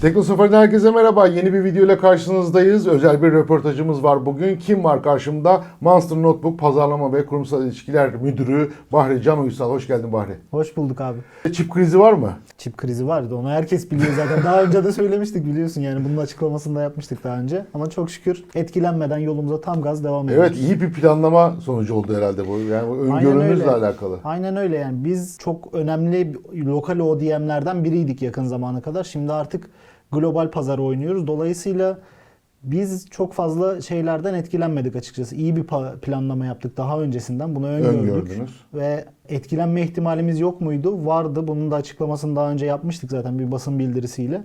Tekno Safari'den herkese merhaba. Yeni bir video ile karşınızdayız. Özel bir röportajımız var bugün. Kim var karşımda? Monster Notebook Pazarlama ve Kurumsal İlişkiler Müdürü Bahri Can Uysal. Hoş geldin Bahri. Hoş bulduk abi. Çip krizi var mı? Çip krizi vardı. Onu herkes biliyor zaten. Daha önce de söylemiştik biliyorsun yani. Bunun açıklamasını da yapmıştık daha önce. Ama çok şükür etkilenmeden yolumuza tam gaz devam ediyoruz. Evet iyi bir planlama sonucu oldu herhalde bu. Yani öngörünüzle alakalı. Aynen öyle yani. Biz çok önemli lokal ODM'lerden biriydik yakın zamana kadar. Şimdi artık global pazara oynuyoruz. Dolayısıyla biz çok fazla şeylerden etkilenmedik açıkçası. İyi bir planlama yaptık daha öncesinden. Bunu öngördük. Öngördünüz. Ve etkilenme ihtimalimiz yok muydu? Vardı. Bunun da açıklamasını daha önce yapmıştık zaten bir basın bildirisiyle.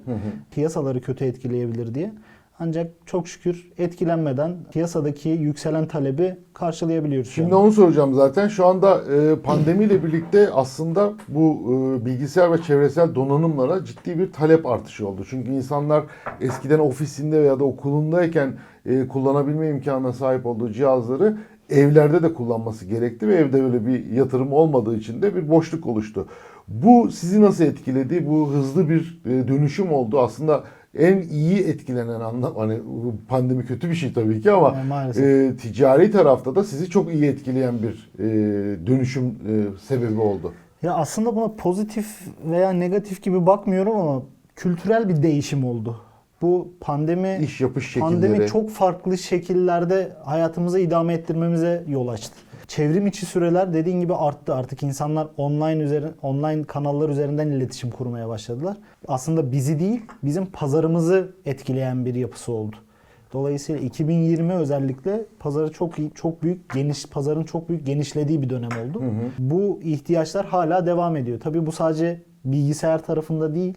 Piyasaları kötü etkileyebilir diye. Ancak çok şükür etkilenmeden piyasadaki yükselen talebi karşılayabiliyoruz. Şimdi an. onu soracağım zaten. Şu anda e, pandemiyle birlikte aslında bu e, bilgisayar ve çevresel donanımlara ciddi bir talep artışı oldu. Çünkü insanlar eskiden ofisinde veya da okulundayken e, kullanabilme imkanına sahip olduğu cihazları evlerde de kullanması gerekti ve evde öyle bir yatırım olmadığı için de bir boşluk oluştu. Bu sizi nasıl etkiledi? Bu hızlı bir dönüşüm oldu. Aslında en iyi etkilenen anlam hani pandemi kötü bir şey tabii ki ama Yani maalesef. e, ticari tarafta da sizi çok iyi etkileyen bir e, dönüşüm e, sebebi oldu. Ya aslında buna pozitif veya negatif gibi bakmıyorum ama kültürel bir değişim oldu. Bu pandemi İş yapış şekilleri. Pandemi çok farklı şekillerde hayatımızı idame ettirmemize yol açtı. Çevrim içi süreler dediğin gibi arttı. Artık insanlar online üzeri, online kanallar üzerinden iletişim kurmaya başladılar. Aslında bizi değil, bizim pazarımızı etkileyen bir yapısı oldu. Dolayısıyla 2020 özellikle pazarı çok iyi- çok büyük geniş pazarın çok büyük genişlediği bir dönem oldu. Bu ihtiyaçlar hala devam ediyor. Tabii bu sadece bilgisayar tarafında değil.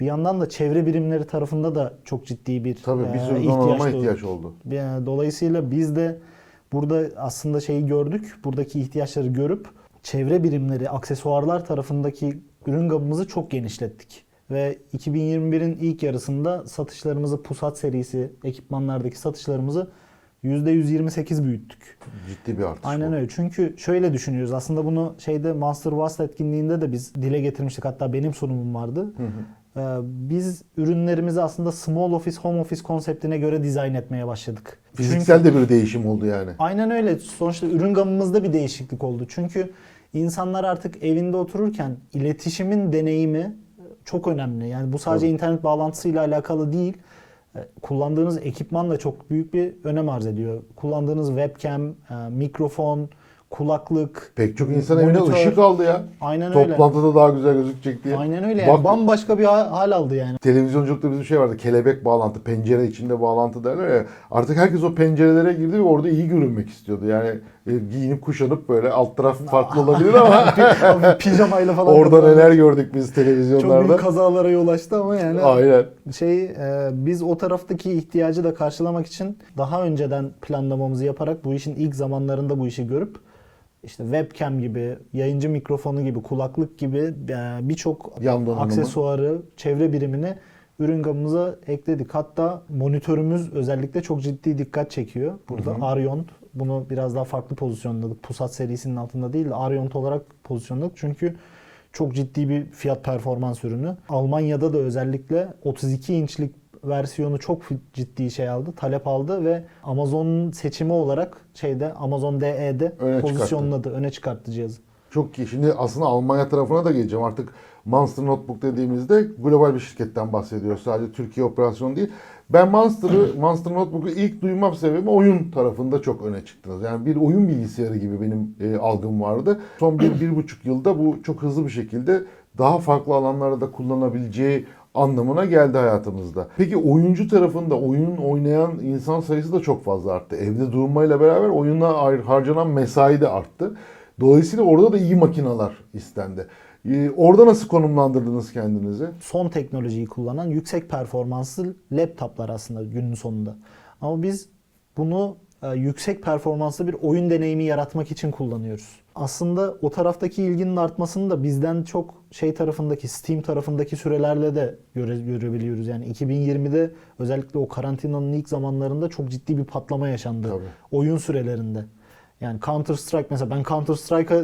Bir yandan da çevre birimleri tarafında da çok ciddi bir Tabii bir e, sürü ihtiyaç donanıma doğdu. ihtiyaç oldu. Yani Dolayısıyla biz de burada aslında şeyi gördük. Buradaki ihtiyaçları görüp çevre birimleri, aksesuarlar tarafındaki ürün gamımızı çok genişlettik. Ve 2021'in ilk yarısında satışlarımızı Pusat serisi ekipmanlardaki satışlarımızı %128 büyüttük. Ciddi bir artış Aynen bu. öyle. Çünkü şöyle düşünüyoruz. Aslında bunu şeyde Master Wast etkinliğinde de biz dile getirmiştik. Hatta benim sunumum vardı. Ee, Biz ürünlerimizi aslında small office, home office konseptine göre dizayn etmeye başladık. Fiziksel de bir değişim oldu yani. Aynen öyle. Sonuçta ürün gamımızda bir değişiklik oldu. Çünkü insanlar artık evinde otururken iletişimin deneyimi çok önemli. Yani bu sadece Tabii. internet bağlantısıyla alakalı değil. E, Kullandığınız ekipman da çok büyük bir önem arz ediyor. Kullandığınız webcam, e, mikrofon, kulaklık. Pek çok insan evine monitör. ışık aldı ya. Aynen öyle. Toplantıda daha güzel gözükecek diye. Aynen öyle. Yani Bak- bambaşka bir ha- hal aldı yani. Televizyonculukta bizim şey vardı. Kelebek bağlantı, pencere içinde bağlantı derler ya. Artık herkes o pencerelere girdi ve orada iyi görünmek istiyordu. Yani e, giyinip kuşanıp böyle alt taraf farklı olabilir ama Pijamayla falan. orada kapalı. neler gördük biz Çok televizyonlarda. büyük kazalara yol açtı ama yani Aynen. şey e, biz o taraftaki ihtiyacı da karşılamak için daha önceden planlamamızı yaparak bu işin ilk zamanlarında bu işi görüp işte webcam gibi, yayıncı mikrofonu gibi, kulaklık gibi e, birçok aksesuarı, çevre birimini ürün gamımıza ekledik. Hatta monitörümüz özellikle çok ciddi dikkat çekiyor. Burada Arion bunu biraz daha farklı pozisyonladık. Pusat serisinin altında değil de Arion olarak pozisyonladık. Çünkü çok ciddi bir fiyat performans ürünü. Almanya'da da özellikle 32 inçlik versiyonu çok ciddi şey aldı, talep aldı ve Amazon'un seçimi olarak şeyde Amazon DE'de Öne pozisyonladı, öne çıkarttı cihazı. Çok iyi. Şimdi aslında Almanya tarafına da geleceğim. Artık Monster Notebook dediğimizde global bir şirketten bahsediyoruz. Sadece Türkiye operasyonu değil. Ben Monster'ı, Monster Notebook'u ilk duymam sebebi oyun tarafında çok öne çıktınız. Yani bir oyun bilgisayarı gibi benim e, algım vardı. Son bir, bir buçuk yılda bu çok hızlı bir şekilde daha farklı alanlarda da kullanabileceği anlamına geldi hayatımızda. Peki oyuncu tarafında oyun oynayan insan sayısı da çok fazla arttı. Evde durmayla beraber oyuna harcanan mesai de arttı. Dolayısıyla orada da iyi makineler istendi. Ee, orada nasıl konumlandırdınız kendinizi? son teknolojiyi kullanan yüksek performanslı laptoplar aslında günün sonunda. Ama biz bunu e, yüksek performanslı bir oyun deneyimi yaratmak için kullanıyoruz. Aslında o taraftaki ilginin artmasını da bizden çok şey tarafındaki Steam tarafındaki sürelerle de göre, görebiliyoruz. Yani 2020'de özellikle o karantinanın ilk zamanlarında çok ciddi bir patlama yaşandı Tabii. oyun sürelerinde. Yani Counter Strike mesela ben Counter Strike'a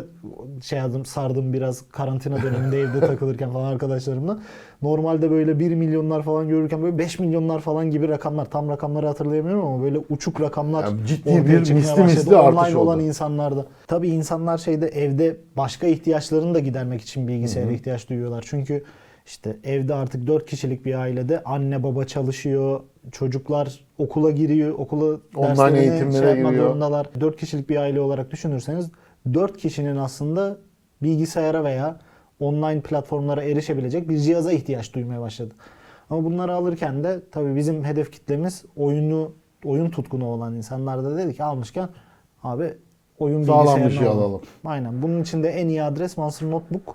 şey aldım, sardım biraz karantina döneminde evde takılırken falan arkadaşlarımla. Normalde böyle 1 milyonlar falan görürken böyle 5 milyonlar falan gibi rakamlar. Tam rakamları hatırlayamıyorum ama böyle uçuk rakamlar Yani ciddi bir misli başladı misli artış online olan oldu. insanlarda. Tabii insanlar şeyde evde başka ihtiyaçlarını da gidermek için bilgisayara ihtiyaç duyuyorlar. Çünkü işte evde artık 4 kişilik bir ailede anne baba çalışıyor, çocuklar okula giriyor, okula Online derslerini şey yapmak giriyor. zorundalar. 4 kişilik bir aile olarak düşünürseniz 4 kişinin aslında bilgisayara veya online platformlara erişebilecek bir cihaza ihtiyaç duymaya başladı. Ama bunları alırken de tabii bizim hedef kitlemiz oyunu oyun tutkunu olan insanlar da dedi ki almışken abi oyun Sağlam bir bilgisayarını şey alalım. Aynen. Bunun için de en iyi adres Monster Notebook.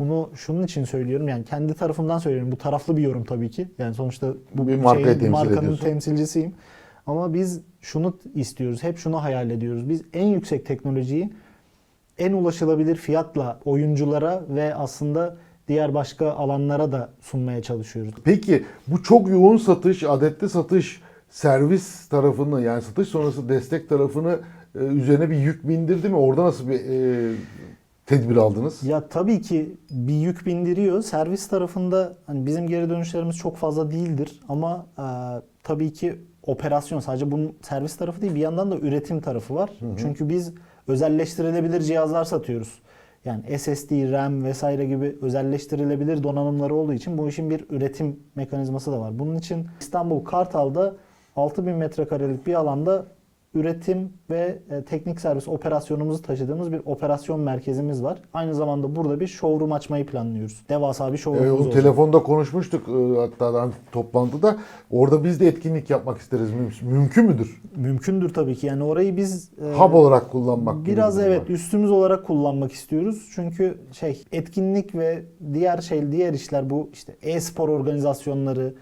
Bunu şunun için söylüyorum yani kendi tarafımdan söylüyorum. Bu taraflı bir yorum tabii ki. Yani sonuçta bu Bir markayı şeyin, temsil markanın ediyorsun. temsilcisiyim. Ama biz şunu istiyoruz. Hep şunu hayal ediyoruz. Biz en yüksek teknolojiyi en ulaşılabilir fiyatla oyunculara ve aslında diğer başka alanlara da sunmaya çalışıyoruz. Peki bu çok yoğun satış, adetli satış, servis tarafını yani satış sonrası destek tarafını e, üzerine bir yük bindirdi mi? Orada nasıl bir e, tedbir aldınız? Ya tabii ki bir yük bindiriyor. Servis tarafında hani bizim geri dönüşlerimiz çok fazla değildir ama e, tabii ki operasyon sadece bunun servis tarafı değil bir yandan da üretim tarafı var. Çünkü biz özelleştirilebilir cihazlar satıyoruz. Yani SSD, RAM vesaire gibi özelleştirilebilir donanımları olduğu için bu işin bir üretim mekanizması da var. Bunun için İstanbul Kartal'da 6000 metrekarelik bir alanda üretim ve e, teknik servis operasyonumuzu taşıdığımız bir operasyon merkezimiz var. Aynı zamanda burada bir showroom açmayı planlıyoruz. Devasa bir E, showroomumuz olacak. telefonda konuşmuştuk e, hatta daha toplantıda. Orada biz de etkinlik yapmak isteriz. Müm- Mümkün müdür? Mümkündür tabii ki. Yani orayı biz e, Hub olarak kullanmak biraz evet var. üstümüz olarak kullanmak istiyoruz. Çünkü şey etkinlik ve diğer şey diğer işler bu işte e-spor organizasyonları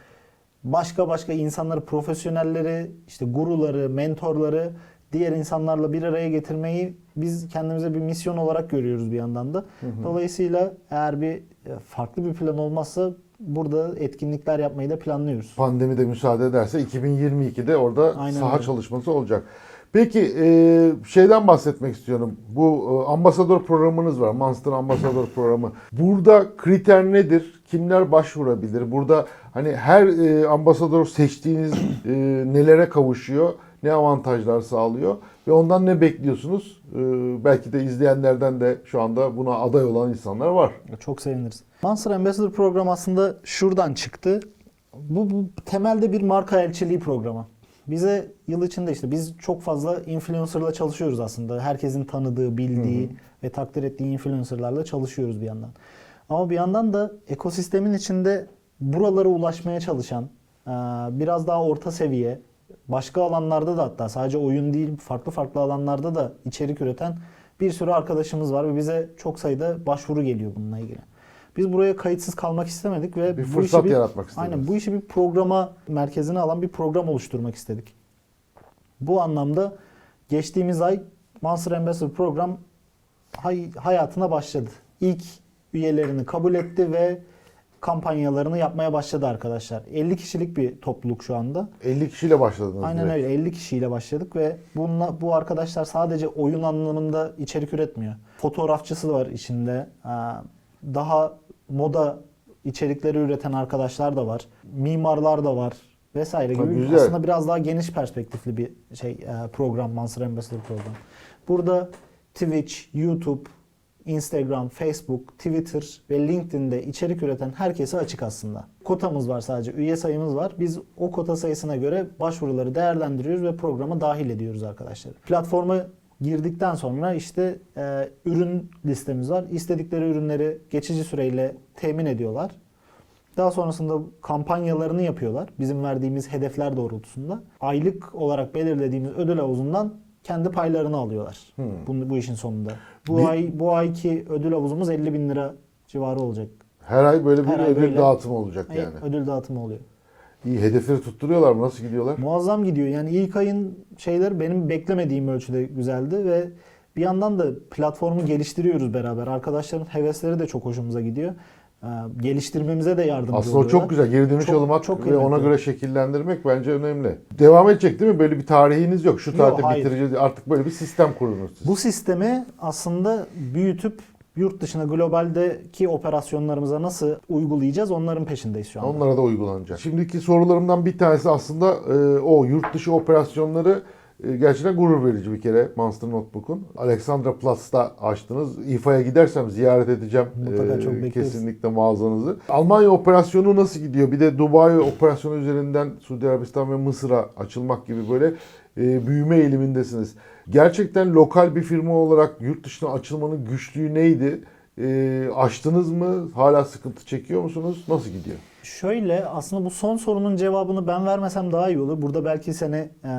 başka başka insanları profesyonelleri işte guruları mentorları diğer insanlarla bir araya getirmeyi biz kendimize bir misyon olarak görüyoruz bir yandan da. Dolayısıyla eğer bir e, farklı bir plan olmazsa burada etkinlikler yapmayı da planlıyoruz. Pandemi de müsaade ederse 2022'de orada Aynen saha öyle. çalışması olacak. Peki e, şeyden bahsetmek istiyorum. Bu e, ambasador programınız var. Monster Ambasador programı. Burada kriter nedir? Kimler başvurabilir? Burada hani her e, ambasador seçtiğiniz e, nelere kavuşuyor? Ne avantajlar sağlıyor? Ve ondan ne bekliyorsunuz? E, belki de izleyenlerden de şu anda buna aday olan insanlar var. Çok seviniriz. Monster Ambassador programı aslında şuradan çıktı. Bu, bu temelde bir marka elçiliği programı. Bize yıl içinde işte biz çok fazla influencerla çalışıyoruz aslında. Herkesin tanıdığı, bildiği ve takdir ettiği influencerlarla çalışıyoruz bir yandan. Ama bir yandan da ekosistemin içinde buralara ulaşmaya çalışan, eee, biraz daha orta seviye, başka alanlarda da hatta sadece oyun değil farklı farklı alanlarda da içerik üreten bir sürü arkadaşımız var ve bize çok sayıda başvuru geliyor bununla ilgili. Biz buraya kayıtsız kalmak istemedik ve Bir bu işi bir, yaratmak istediniz. Aynen bu işi bir programa merkezine alan bir program oluşturmak istedik. Bu anlamda geçtiğimiz ay Monster Ambassador program hay- hayatına başladı. İlk üyelerini kabul etti ve kampanyalarını yapmaya başladı arkadaşlar. 50 kişilik bir topluluk şu anda. 50 kişiyle başladınız. Aynen direkt. öyle 50 kişiyle başladık ve bununla, bu arkadaşlar sadece oyun anlamında içerik üretmiyor. Fotoğrafçısı var içinde. Daha moda içerikleri üreten arkadaşlar da var. Mimarlar da var vesaire gibi. güzel. Aslında biraz daha geniş perspektifli bir şey program Monster Ambassador program. Burada Twitch, YouTube, Instagram, Facebook, Twitter ve LinkedIn'de içerik üreten herkese açık aslında. Kotamız var sadece, üye sayımız var. Biz o kota sayısına göre başvuruları değerlendiriyoruz ve programa dahil ediyoruz arkadaşlar. Platforma girdikten sonra işte e, ürün listemiz var. İstedikleri ürünleri geçici süreyle temin ediyorlar. Daha sonrasında kampanyalarını yapıyorlar. Bizim verdiğimiz hedefler doğrultusunda. Aylık olarak belirlediğimiz ödül havuzundan kendi paylarını alıyorlar. Bu, bu işin sonunda. Bu Bir- ay bu ayki ödül havuzumuz 50 bin lira civarı olacak. Her ay böyle bir Her ay ödül böyle- dağıtımı olacak Yani. yani. Ödül dağıtımı oluyor. İyi hedefleri tutturuyorlar mı? Nasıl gidiyorlar? Muazzam gidiyor. Yani ilk ayın şeyler benim beklemediğim ölçüde güzeldi ve bir yandan da platformu geliştiriyoruz beraber. Arkadaşların hevesleri de çok hoşumuza gidiyor. Geliştirmemize de yardımcı Aslında o oluyorlar. çok güzel. Geri dönüş Çok- almak çok ve ona göre şekillendirmek bence önemli. Devam edecek değil mi? Böyle bir tarihiniz yok. Şu Yok, tarihte hayır. bitireceğiz. Artık böyle bir sistem kurdunuz siz. Bu sistemi aslında büyütüp yurt dışına globaldeki operasyonlarımıza nasıl uygulayacağız onların peşindeyiz şu anda. Onlara da uygulanacak. Şimdiki sorularımdan bir tanesi aslında e, o yurt dışı operasyonları gerçekten gurur verici bir kere Monster Notebook'un. Alexandra Platz'ta açtınız. İFA'ya gidersem ziyaret edeceğim. Mutlaka e, çok bekleriz. Kesinlikle mağazanızı. Almanya operasyonu nasıl gidiyor? Bir de Dubai operasyonu üzerinden Suudi Arabistan ve Mısır'a açılmak gibi böyle e, büyüme eğilimindesiniz. Gerçekten lokal bir firma olarak yurt dışına açılmanın güçlüğü neydi? E, açtınız mı? Hala sıkıntı çekiyor musunuz? Nasıl gidiyor? Şöyle aslında bu son sorunun cevabını ben vermesem daha iyi olur. Burada belki seni e,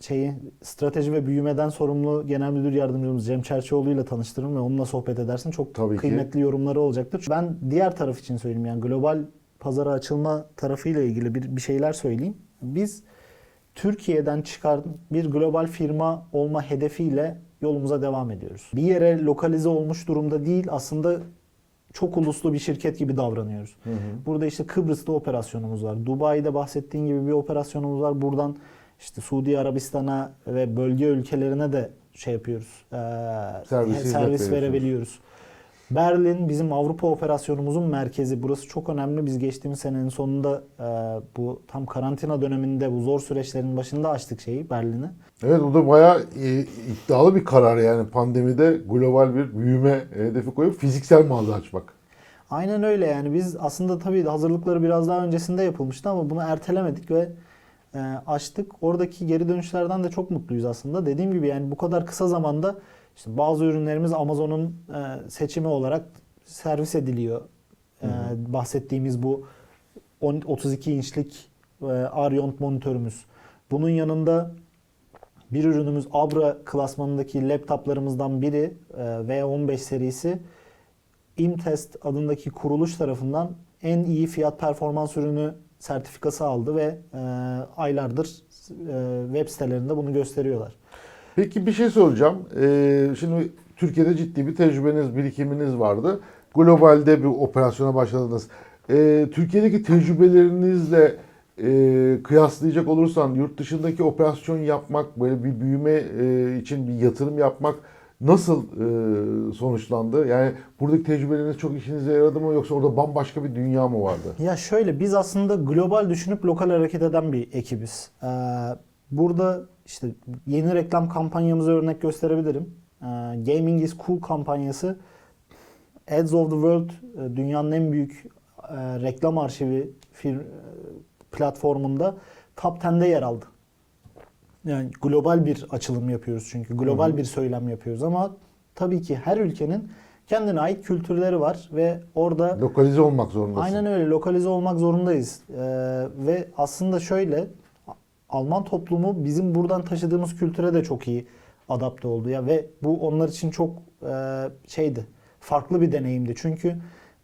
şeyi strateji ve büyümeden sorumlu genel müdür yardımcımız Cem Çerçioğlu ile tanıştırırım ve onunla sohbet edersin. Çok Tabii ki. kıymetli yorumları olacaktır. Ben diğer taraf için söyleyeyim yani global pazara açılma tarafıyla ilgili bir, bir şeyler söyleyeyim. Biz Türkiye'den çıkan bir global firma olma hedefiyle yolumuza devam ediyoruz. Bir yere lokalize olmuş durumda değil aslında çok uluslu bir şirket gibi davranıyoruz. Burada işte Kıbrıs'ta operasyonumuz var. Dubai'de bahsettiğin gibi bir operasyonumuz var. Buradan işte Suudi Arabistan'a ve bölge ülkelerine de şey yapıyoruz. Ee, Servis, servis verebiliyoruz. Berlin bizim Avrupa operasyonumuzun merkezi. Burası çok önemli. Biz geçtiğimiz senenin sonunda e, bu tam karantina döneminde bu zor süreçlerin başında açtık şeyi Berlin'i. Evet o da bayağı e, iddialı bir karar yani pandemide global bir büyüme hedefi koyup fiziksel mağaza açmak. Aynen öyle yani biz aslında tabii hazırlıkları biraz daha öncesinde yapılmıştı ama bunu ertelemedik ve e, açtık. Oradaki geri dönüşlerden de çok mutluyuz aslında. Dediğim gibi yani bu kadar kısa zamanda işte bazı ürünlerimiz Amazon'un e, seçimi olarak servis ediliyor. E, bahsettiğimiz bu 10 32 inçlik e, Ariont monitörümüz. Bunun yanında bir ürünümüz Abra klasmanındaki laptoplarımızdan biri e, V15 serisi ImTest adındaki kuruluş tarafından en iyi fiyat performans ürünü sertifikası aldı ve e, aylardır e, web sitelerinde bunu gösteriyorlar. Peki bir şey soracağım. Ee, şimdi Türkiye'de ciddi bir tecrübeniz, birikiminiz vardı. Globalde bir operasyona başladınız. Ee, Türkiye'deki tecrübelerinizle e, kıyaslayacak olursan yurt dışındaki operasyon yapmak, böyle bir büyüme e, için bir yatırım yapmak nasıl e, sonuçlandı? Yani buradaki tecrübeleriniz çok işinize yaradı mı yoksa orada bambaşka bir dünya mı vardı? Ya şöyle biz aslında global düşünüp lokal hareket eden bir ekibiz. Ee, burada işte yeni reklam kampanyamıza örnek gösterebilirim. Ee, Gaming is Cool kampanyası Ads of the World e, dünyanın en büyük e, reklam arşivi fir- e, platformunda top 10'de yer aldı. Yani global bir açılım yapıyoruz çünkü global bir söylem yapıyoruz ama tabii ki her ülkenin kendine ait kültürleri var ve orada Lokalize olmak zorundasın. Aynen öyle lokalize olmak zorundayız. Ee, ve aslında şöyle Alman toplumu bizim buradan taşıdığımız kültüre de çok iyi adapte oldu ya ve bu onlar için çok e, şeydi. Farklı bir deneyimdi. Çünkü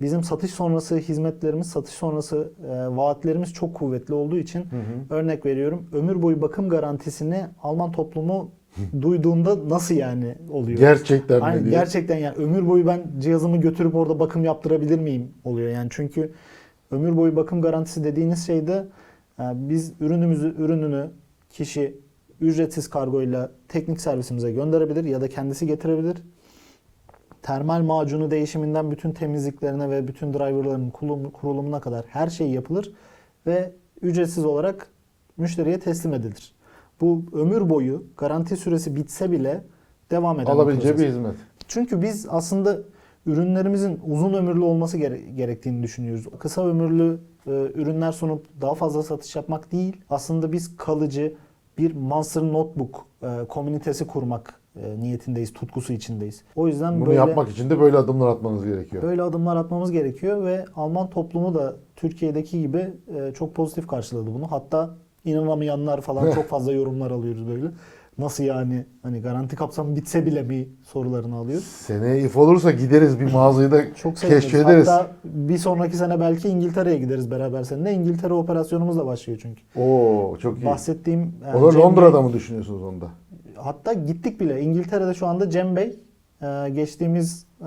bizim satış sonrası hizmetlerimiz, satış sonrası e, vaatlerimiz çok kuvvetli olduğu için örnek veriyorum ömür boyu bakım garantisini Alman toplumu duyduğunda nasıl yani oluyor? Gerçekten mi Aynen, diye. gerçekten yani ömür boyu ben cihazımı götürüp orada bakım yaptırabilir miyim oluyor yani çünkü ömür boyu bakım garantisi dediğiniz şeyde e, biz ürünümüzü ürününü kişi ücretsiz kargoyla teknik servisimize gönderebilir ya da kendisi getirebilir. Termal macunu değişiminden bütün temizliklerine ve bütün driverların kurulumuna kadar her şey yapılır ve ücretsiz olarak müşteriye teslim edilir. Bu ömür boyu garanti süresi bitse bile devam eden Alabileceği bir hizmet. Çünkü biz aslında ürünlerimizin uzun ömürlü olması gere- gerektiğini düşünüyoruz. Kısa ömürlü e, ürünler sunup daha fazla satış yapmak değil. Aslında biz kalıcı bir Monster Notebook e, komünitesi kurmak e, niyetindeyiz, tutkusu içindeyiz. O yüzden Bunu böyle yapmak için de böyle adımlar atmanız gerekiyor. böyle adımlar atmamız gerekiyor ve Alman toplumu da Türkiye'deki gibi e, çok pozitif karşıladı bunu. Hatta inanamayanlar falan çok fazla yorumlar alıyoruz böyle. Nasıl yani hani garanti kapsamı bitse bile mi sorularını alıyoruz. Seneye if olursa gideriz bir mağazayı da Çok seviniriz. keşfederiz. Hatta bir sonraki sene belki İngiltere'ye gideriz beraber seninle. İngiltere operasyonumuz da başlıyor çünkü. Oo çok iyi. Bahsettiğim O e, da Londra'da mı düşünüyorsunuz onda? Hatta gittik bile. İngiltere'de şu anda Cem Bey Ee, geçtiğimiz e,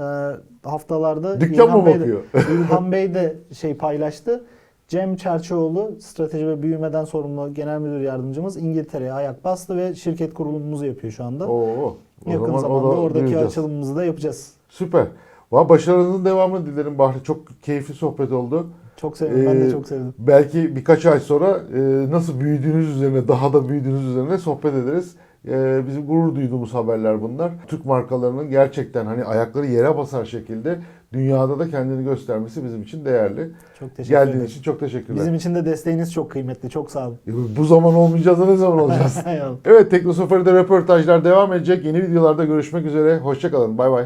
haftalarda Dükkan mı İlhan Bey de- bakıyor? İlhan Bey de şey paylaştı. Cem Çerçioğlu, strateji ve büyümeden sorumlu genel müdür yardımcımız İngiltere'ye ayak bastı ve şirket kurulumumuzu yapıyor şu anda. Oo, o Yakın zaman zamanda oradaki duyacağız. açılımımızı da yapacağız. Süper. Valla başarınızın devamını dilerim Bahri. Çok keyifli sohbet oldu. Çok sevindim. ben de Ee, çok sevdim. Belki birkaç ay sonra e, nasıl büyüdüğünüz üzerine, daha da büyüdüğünüz üzerine sohbet ederiz. E, bizim gurur duyduğumuz haberler bunlar. Türk markalarının gerçekten hani ayakları yere basar şekilde dünyada da kendini göstermesi bizim için değerli. Çok teşekkür Geldiğiniz ederim. için çok teşekkürler. Bizim için de desteğiniz çok kıymetli. Çok sağ olun. E, Bu zaman olmayacağız da ne zaman olacağız? Evet Teknosoferi'de röportajlar devam edecek. Yeni videolarda görüşmek üzere. Hoşçakalın. Bay bay.